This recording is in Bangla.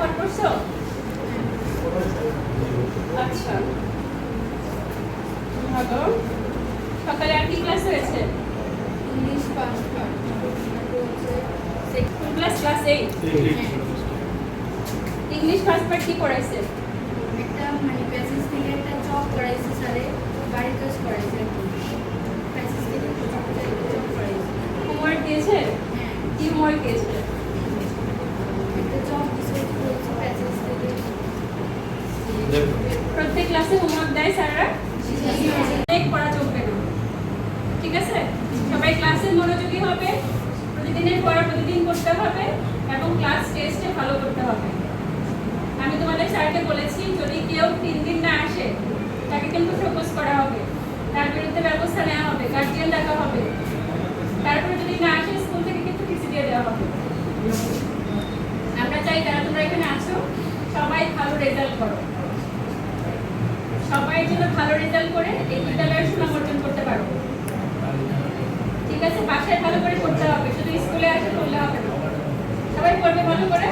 ব্যবহার করছ? আচ্ছা। ভালো। সকালে আর কি ক্লাস হয়েছে? ইংলিশ পাস কোন class class eight English first part কি পড়াইছে? একটা মানে প্যাসেজ থেকে একটা জব করাইছে স্যারে বাড়ির কাজ করাইছে প্যাসেজ থেকে জব করাইছে হোমওয়ার্ক দিয়েছে? হ্যাঁ। কি হোমওয়ার্ক দিয়েছে একটা জব দিছে হচ্ছে প্যাসেজ থেকে প্রত্যেক ক্লাসে হোমওয়ার্ক দেয় স্যাররা পড়া চলবে না। ঠিক আছে? সবাই ক্লাসে মনোযোগী হবে। প্রতিদিনের পড়া প্রতিদিন করতে হবে এবং ক্লাস টেস্টে ভালো করতে হবে। আমি তোমাদের স্যারকে বলেছি রেজাল্ট করো। সবাই যেন ভালো রেজাল্ট করে এই বিদ্যালয়ের সুনাম অর্জন করতে পারো। ঠিক আছে? বাসায় ভালো করে করতে হবে। শুধু স্কুলে আসে, করলে হবে না। সবাই করবে ভালো করে?